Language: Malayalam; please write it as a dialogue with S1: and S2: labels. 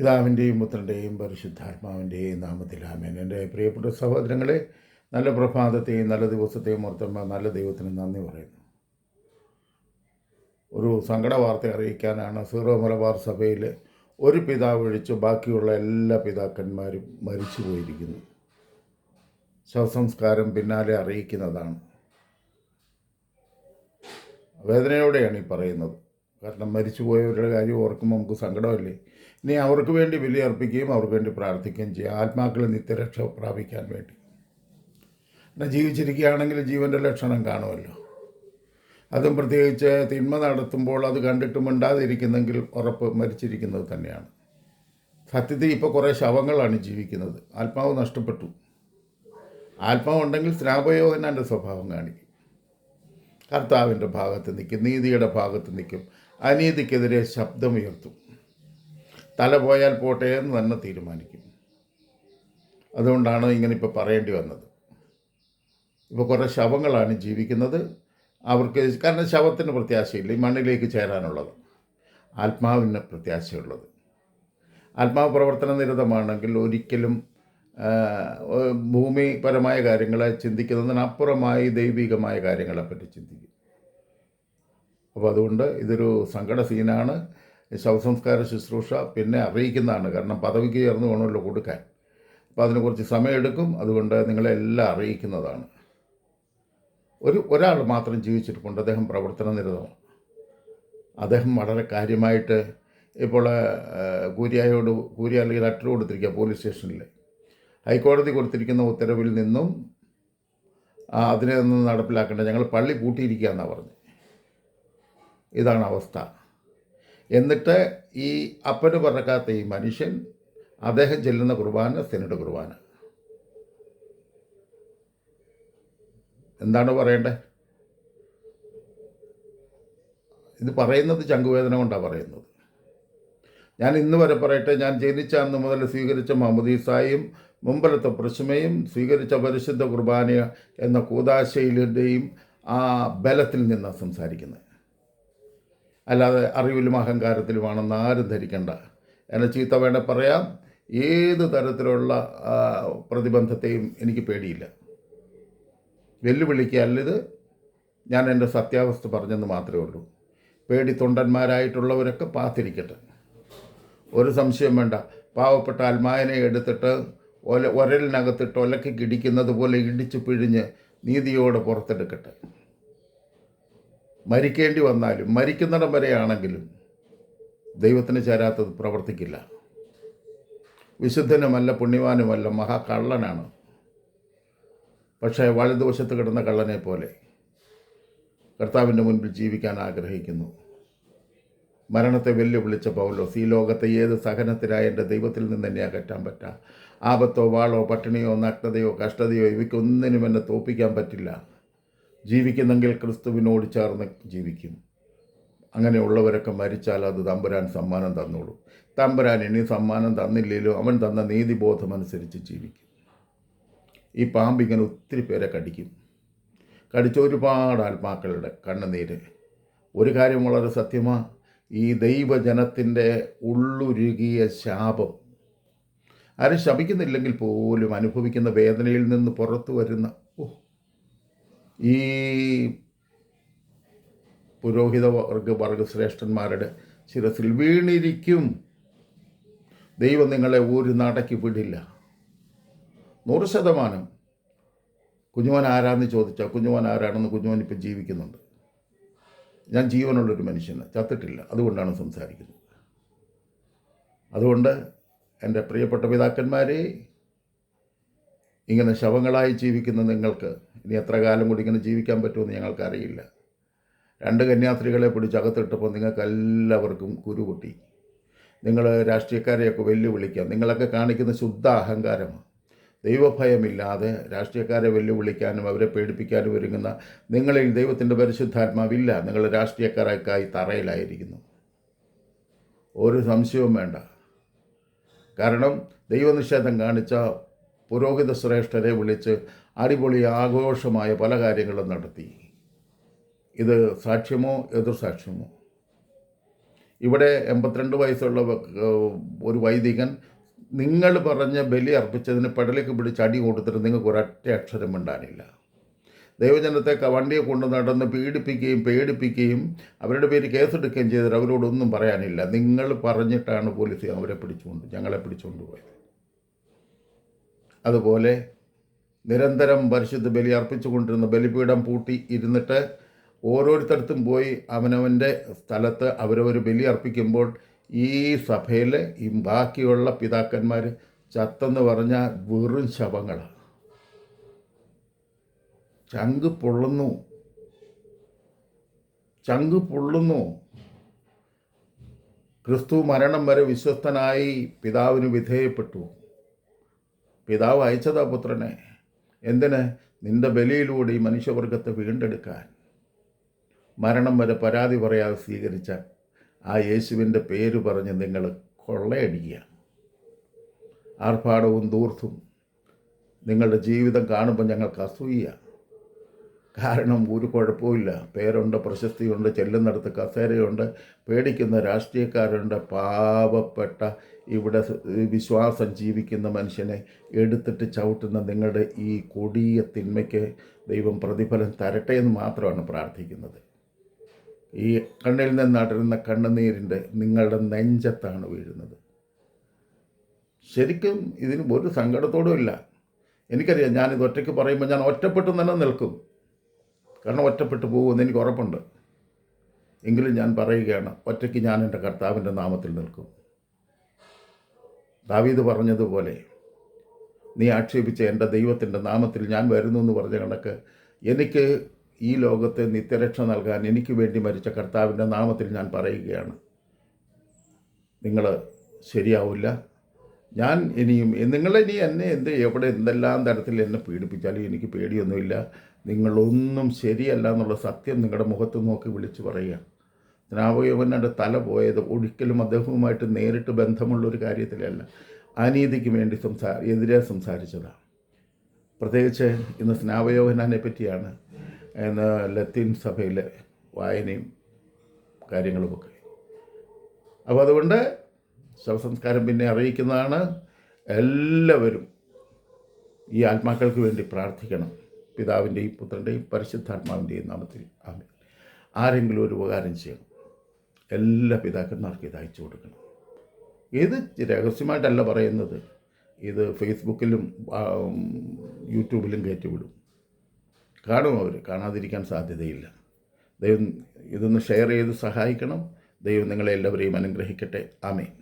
S1: പിതാവിന്റെയും പുത്രന്റെയും പരിശുദ്ധാത്മാവിന്റെയും നാമത്തിൽ ആമേൻ. എന്റെ പ്രിയപ്പെട്ട സഹോദരങ്ങളെ നല്ല പ്രഭാതത്തെയും നല്ല ദിവസത്തെയും ഓർത്തുമ്പോൾ നല്ല ദൈവത്തിന് നന്ദി പറയുന്നു. ഒരു സങ്കട വാർത്ത അറിയിക്കാനാണ് സീറോ മലബാർ സഭയിൽ ഒരു പിതാവ് ഒഴിച്ച് ബാക്കിയുള്ള എല്ലാ പിതാക്കന്മാരും മരിച്ചു പോയിരിക്കുന്നു. ശവസംസ്കാരം പിന്നാലെ അറിയിക്കുന്നതാണ്. വേദനയോടെയാണ് ഈ പറയുന്നത്. കാരണം മരിച്ചുപോയവരുടെ കാര്യം ഓർക്കുമ്പോൾ നമുക്ക് സങ്കടമല്ലേ? ഇനി അവർക്ക് വേണ്ടി ബലി അർപ്പിക്കുകയും അവർക്ക് വേണ്ടി പ്രാർത്ഥിക്കുകയും ചെയ്യുക ആത്മാക്കളെ നിത്യരക്ഷ പ്രാപിക്കാൻ വേണ്ടി. പിന്നെ ജീവിച്ചിരിക്കുകയാണെങ്കിൽ ജീവന്റെ ലക്ഷണം കാണുമല്ലോ. അതും പ്രത്യേകിച്ച് തിന്മ നടത്തുമ്പോൾ അത് കണ്ടിട്ടും മിണ്ടാതിരിക്കുന്നെങ്കിൽ ഉറപ്പ് മരിച്ചിരിക്കുന്നത് തന്നെയാണ്. സത്യത്തിൽ ഇപ്പോൾ കുറേ ശവങ്ങളാണ് ജീവിക്കുന്നത്. ആത്മാവ് നഷ്ടപ്പെട്ടു. ആത്മാവ് ഉണ്ടെങ്കിൽ സ്നാപയോധനന്റെ സ്വഭാവം കാണിക്കും. കർത്താവിന്റെ ഭാഗത്ത് നിൽക്കും നീതിയുടെ ഭാഗത്ത് നിൽക്കും. അനീതിക്കെതിരെ ശബ്ദമുയർത്തും. തല പോയാൽ പോട്ടെ എന്ന് തന്നെ തീരുമാനിക്കും. അതുകൊണ്ടാണ് ഇങ്ങനെ ഇപ്പോൾ പറയേണ്ടി വന്നത്. ഇപ്പോൾ കുറേ ശവങ്ങളാണ് ജീവിക്കുന്നത്. അവർക്ക് കാരണം ശവത്തിന് പ്രത്യാശയില്ല. ഈ മണ്ണിലേക്ക് ചേരാനുള്ളത്. ആത്മാവിന് പ്രത്യാശയുള്ളത്. ആത്മാവ് പ്രവർത്തന നിരതമാണെങ്കിൽ ഒരിക്കലും ഭൂമിപരമായ കാര്യങ്ങളെ ചിന്തിക്കുന്നതിനപ്പുറമായി ദൈവികമായ കാര്യങ്ങളെപ്പറ്റി ചിന്തിക്കും. അപ്പോൾ അതുകൊണ്ട് ഇതൊരു സങ്കട സീനാണ്. ശവസംസ്കാര ശുശ്രൂഷ പിന്നെ അറിയിക്കുന്നതാണ്. കാരണം പദവിക്ക് ചേർന്ന് വേണമല്ലോ കൊടുക്കാൻ. അപ്പോൾ അതിന് കുറച്ച് സമയമെടുക്കും. അതുകൊണ്ട് നിങ്ങളെല്ലാം അറിയിക്കുന്നതാണ്. ഒരു ഒരാൾ മാത്രം ജീവിച്ചിട്ടുണ്ട് അദ്ദേഹം പ്രവർത്തന നിരതമാണ്. അദ്ദേഹം വളരെ കാര്യമായിട്ട് ഇപ്പോൾ കൂരിയായോട് കൂരിയ അല്ലെങ്കിൽ ലെറ്റർ കൊടുത്തിരിക്കുക പോലീസ് സ്റ്റേഷനിൽ. ഹൈക്കോടതി കൊടുത്തിരിക്കുന്ന ഉത്തരവിൽ നിന്നും അതിനെ ഒന്ന് നടപ്പിലാക്കേണ്ട. ഞങ്ങൾ പള്ളി പൂട്ടിയിരിക്കുക എന്നാണ് പറഞ്ഞത്. ഇതാണ് അവസ്ഥ. എന്നിട്ട് ഈ അപ്പന് പറക്കാത്ത ഈ മനുഷ്യൻ അദ്ദേഹം ചെല്ലുന്ന കുർബാന സെനഡ് കുർബാന. എന്താണ് പറയേണ്ടത്? ഇത് പറയുന്നത് ചങ്കുവേദന കൊണ്ടാണ് പറയുന്നത്. ഞാൻ ഇന്ന് വരെ പറയട്ടെ ഞാൻ ജനിച്ച അന്ന് മുതൽ സ്വീകരിച്ച മമദീസായും മുമ്പലത്തെ പ്രശ്മയും സ്വീകരിച്ച പരിശുദ്ധ കുർബാന എന്ന കൂതാശയിലിന്റെയും ആ ബലത്തിൽ നിന്നാണ് സംസാരിക്കുന്നത്. അല്ലാതെ അറിവിലും അഹങ്കാരത്തിലുമാണെന്ന് ആരും ധരിക്കേണ്ട. എന്നെ ചീത്ത വേണ്ട പറയാം. ഏത് തരത്തിലുള്ള പ്രതിബന്ധത്തെയും എനിക്ക് പേടിയില്ല. വെല്ലുവിളിക്കല്ലിത് ഞാൻ എന്റെ സത്യാവസ്ഥ പറഞ്ഞെന്ന് മാത്രമേ ഉള്ളൂ. പേടി തൊണ്ടന്മാരായിട്ടുള്ളവരൊക്കെ പാത്തിരിക്കട്ടെ. ഒരു സംശയം വേണ്ട. പാവപ്പെട്ട അൽമായനെ എടുത്തിട്ട് ഒല ഒരലിനകത്തിട്ട് ഒലക്കി ഇടിക്കുന്നത് പോലെ ഇടിച്ച് പിഴിഞ്ഞ് നീതിയോടെ പുറത്തെടുക്കട്ടെ. മരിക്കേണ്ടി വന്നാലും മരിക്കുന്നിടം വരെയാണെങ്കിലും ദൈവത്തിന് ചേരാത്തത് പ്രവർത്തിക്കില്ല. വിശുദ്ധനുമല്ല പുണ്യവാനുമല്ല മഹാകള്ളനാണ്. പക്ഷേ വലതുവശത്ത് കിടന്ന കള്ളനെ പോലെ കർത്താവിന്റെ മുൻപിൽ ജീവിക്കാൻ ആഗ്രഹിക്കുന്നു. മരണത്തെ വെല്ലുവിളിച്ച പൗലോസ് ഈ ലോകത്തെ ഏത് സഹനത്തിലായ എന്റെ ദൈവത്തിൽ നിന്ന് എന്നെ അകറ്റാൻ പറ്റാം? ആപത്തോ വാളോ പട്ടിണിയോ നഗ്നതയോ കഷ്ടതയോ ഇവയ്ക്കൊന്നിനും എന്നെ തോപ്പിക്കാൻ പറ്റില്ല. ജീവിക്കുന്നെങ്കിൽ ക്രിസ്തുവിനോട് ചേർന്ന് ജീവിക്കും. അങ്ങനെയുള്ളവരൊക്കെ മരിച്ചാൽ അത് തമ്പുരാൻ സമ്മാനം തന്നോളൂ. തമ്പുരാൻ ഇനി സമ്മാനം തന്നില്ലെങ്കിലും അവൻ തന്ന നീതിബോധമനുസരിച്ച് ജീവിക്കും. ഈ പാമ്പ് ഇങ്ങനെ ഒത്തിരി പേരെ കടിക്കും. കടിച്ച ഒരുപാട് ആത്മാക്കളുടെ കണ്ണുനീര്. ഒരു കാര്യം വളരെ സത്യമാണ് ഈ ദൈവജനത്തിന്റെ ഉള്ളുരുകിയ ശാപം. ആരും ശപിക്കുന്നില്ലെങ്കിൽ പോലും അനുഭവിക്കുന്ന വേദനയിൽ നിന്ന് പുറത്തു വരുന്ന ഓ ഈ പുരോഹിത വർഗ വർഗശ്രേഷ്ഠന്മാരുടെ ശിരസിൽ വീണിരിക്കും. ദൈവം നിങ്ങളെ ഒരു നടക്കി വിടില്ല. നൂറ് ശതമാനം. കുഞ്ഞുമോൻ ആരാന്ന് ചോദിച്ചാൽ കുഞ്ഞുമോൻ ആരാണെന്ന് കുഞ്ഞുമോൻ ഇപ്പം ജീവിക്കുന്നുണ്ട്. ഞാൻ ജീവനുള്ളൊരു മനുഷ്യന് ചത്തിട്ടില്ല. അതുകൊണ്ടാണ് സംസാരിക്കുന്നത്. അതുകൊണ്ട് എന്റെ പ്രിയപ്പെട്ട പിതാക്കന്മാരെ ഇങ്ങനെ ശവങ്ങളായി ജീവിക്കുന്ന നിങ്ങൾക്ക് ഇനി എത്ര കാലം കൂടി ഇങ്ങനെ ജീവിക്കാൻ പറ്റുമെന്ന് ഞങ്ങൾക്കറിയില്ല. രണ്ട് കന്യാസ്ത്രീകളെ പിടിച്ച് അകത്തിട്ടപ്പോൾ നിങ്ങൾക്ക് എല്ലാവർക്കും കുരു പൊട്ടി നിങ്ങൾ രാഷ്ട്രീയക്കാരെയൊക്കെ വെല്ലുവിളിക്കാം. നിങ്ങളൊക്കെ കാണിക്കുന്ന ശുദ്ധ അഹങ്കാരമാണ്. ദൈവഭയമില്ലാതെ രാഷ്ട്രീയക്കാരെ വെല്ലുവിളിക്കാനും അവരെ പേടിപ്പിക്കാനും ഒരുങ്ങുന്ന നിങ്ങളിൽ ദൈവത്തിന്റെ പരിശുദ്ധാത്മാവില്ല. നിങ്ങൾ രാഷ്ട്രീയക്കാരൊക്കെയായി തറയിലായിരിക്കുന്നു. ഒരു സംശയവും വേണ്ട. കാരണം ദൈവനിഷേധം കാണിച്ച പുരോഹിത ശ്രേഷ്ഠരെ വിളിച്ച് അടിപൊളി ആഘോഷമായ പല കാര്യങ്ങളും നടത്തി. ഇത് സാക്ഷ്യമോ എതിർ സാക്ഷ്യമോ? ഇവിടെ എൺപത്തിരണ്ട് വയസ്സുള്ള ഒരു വൈദികൻ നിങ്ങൾ പറഞ്ഞ ബലി അർപ്പിച്ചതിന് പെടലേക്ക് പിടിച്ച് അടി കൊടുത്തിട്ട് നിങ്ങൾക്ക് ഒരൊറ്റ അക്ഷരം മിണ്ടാനില്ല. ദൈവജനത്തെ വണ്ടിയെ കൊണ്ട് നടന്ന് പീഡിപ്പിക്കുകയും പേടിപ്പിക്കുകയും അവരുടെ പേര് കേസെടുക്കുകയും ചെയ്തിട്ട് അവരോടൊന്നും പറയാനില്ല. നിങ്ങൾ പറഞ്ഞിട്ടാണ് പോലീസ് അവരെ പിടിച്ചുകൊണ്ട് ഞങ്ങളെ പിടിച്ചുകൊണ്ട് പോയത്. അതുപോലെ നിരന്തരം പരിശുദ്ധ ബലി അർപ്പിച്ചുകൊണ്ടിരുന്ന ബലിപീഠം പൂട്ടി ഇരുന്നിട്ട് ഓരോരുത്തടത്തും പോയി അവനവന്റെ സ്ഥലത്ത് അവരവർ ബലി അർപ്പിക്കുമ്പോൾ ഈ സഭയിൽ ഈ ബാക്കിയുള്ള പിതാക്കന്മാർ ചത്തെന്ന് പറഞ്ഞാൽ വെറും ശവങ്ങളാണ് ചങ്ക് പൊള്ളുന്നു. ചങ്ക് പൊള്ളുന്നു. ക്രിസ്തു മരണം വരെ വിശ്വസ്തനായി പിതാവിന് വിധേയപ്പെട്ടു. പിതാവ് അയച്ചതാ പുത്രനെ. എന്തിന്? നിന്റെ ബലിയിലൂടെ ഈ മനുഷ്യവർഗത്തെ വീണ്ടെടുക്കാൻ. മരണം വരെ പരാതി പറയാതെ സ്വീകരിച്ച ആ യേശുവിന്റെ പേര് പറഞ്ഞ് നിങ്ങൾ കൊള്ളയടിക്കുക. ആർഭാടവും ദൂർത്തും നിങ്ങളുടെ ജീവിതം കാണുമ്പോൾ ഞങ്ങൾക്ക് അസൂയ. കാരണം ഒരു കുഴപ്പമില്ല പേരുണ്ട് പ്രശസ്തിയുണ്ട് ചെല്ലുന്നിടത്ത് കസേരയുണ്ട് പേടിക്കുന്ന രാഷ്ട്രീയക്കാരുണ്ട്. പാവപ്പെട്ട ഇവിടെ വിശ്വാസം ജീവിക്കുന്ന മനുഷ്യനെ എടുത്തിട്ട് ചവിട്ടുന്ന നിങ്ങളുടെ ഈ കൊടിയ തിന്മയ്ക്ക് ദൈവം പ്രതിഫലം തരട്ടെ എന്ന് മാത്രമാണ് പ്രാർത്ഥിക്കുന്നത്. ഈ കണ്ണിൽ നിന്ന് അടരുന്ന കണ്ണുനീരിന്റെ നിങ്ങളുടെ നെഞ്ചത്താണ് വീഴുന്നത്. ശരിക്കും ഇതിന് ഒരു സങ്കടത്തോടും ഇല്ല എനിക്കറിയാം ഞാനിത് ഒറ്റയ്ക്ക് പറയുമ്പോൾ ഞാൻ ഒറ്റപ്പെട്ടു തന്നെ നിൽക്കും. കാരണം ഒറ്റപ്പെട്ടു പോകുമെന്ന് എനിക്ക് ഉറപ്പുണ്ട്. എങ്കിലും ഞാൻ പറയുകയാണ് ഒറ്റയ്ക്ക് ഞാൻ എന്റെ കർത്താവിന്റെ നാമത്തിൽ നിൽക്കും. ദാവീദ് പറഞ്ഞതുപോലെ നീ ആക്ഷേപിച്ച എന്റെ ദൈവത്തിന്റെ നാമത്തിൽ ഞാൻ വരുന്നു എന്ന് പറഞ്ഞ കണക്ക് എനിക്ക് ഈ ലോകത്തെ നിത്യരക്ഷ നൽകാൻ എനിക്ക് വേണ്ടി മരിച്ച കർത്താവിന്റെ നാമത്തിൽ ഞാൻ പറയുകയാണ്. നിങ്ങൾ ശരിയാവില്ല. ഞാൻ ഇനിയും നിങ്ങളിനി എന്നെ എന്ത് എവിടെ എന്തെല്ലാം തരത്തിൽ എന്നെ പീഡിപ്പിച്ചാലും എനിക്ക് പേടിയൊന്നുമില്ല. നിങ്ങളൊന്നും ശരിയല്ല എന്നുള്ള സത്യം നിങ്ങളുടെ മുഖത്ത് നോക്കി വിളിച്ചു പറയുക. സ്നാവയവനയുടെ തല പോയത് ഒരിക്കലും അദ്ദേഹവുമായിട്ട് നേരിട്ട് ബന്ധമുള്ളൊരു കാര്യത്തിലല്ല. അനീതിക്ക് വേണ്ടി സംസാ എതിരെ സംസാരിച്ചതാണ് പ്രത്യേകിച്ച് ഇന്ന് സ്നാവയോഹനാനെ പറ്റിയാണ് ഇന്ന് ലത്തീൻ സഭയിലെ വായനയും കാര്യങ്ങളുമൊക്കെ. അപ്പോൾ അതുകൊണ്ട് ശവസംസ്കാരം പിന്നെ അറിയിക്കുന്നതാണ്. എല്ലാവരും ഈ ആത്മാക്കൾക്ക് വേണ്ടി പ്രാർത്ഥിക്കണം. പിതാവിന്റെയും പുത്രന്റെയും പരിശുദ്ധാത്മാവിന്റെയും നാമത്തിൽ ആമേ ആരെങ്കിലും ഒരു ഉപകാരം ചെയ്യണം. എല്ലാ പിതാക്കന്മാർക്കും ഇത് അയച്ചു കൊടുക്കണം. ഇത് രഹസ്യമായിട്ടല്ല പറയുന്നത്. ഇത് ഫേസ്ബുക്കിലും യൂട്യൂബിലും കയറ്റിവിടും. കാണും അവർ. കാണാതിരിക്കാൻ സാധ്യതയില്ല. ദൈവം ഇതൊന്ന് ഷെയർ ചെയ്ത് സഹായിക്കണം. ദൈവം നിങ്ങളെ എല്ലാവരെയും അനുഗ്രഹിക്കട്ടെ. ആമേൻ.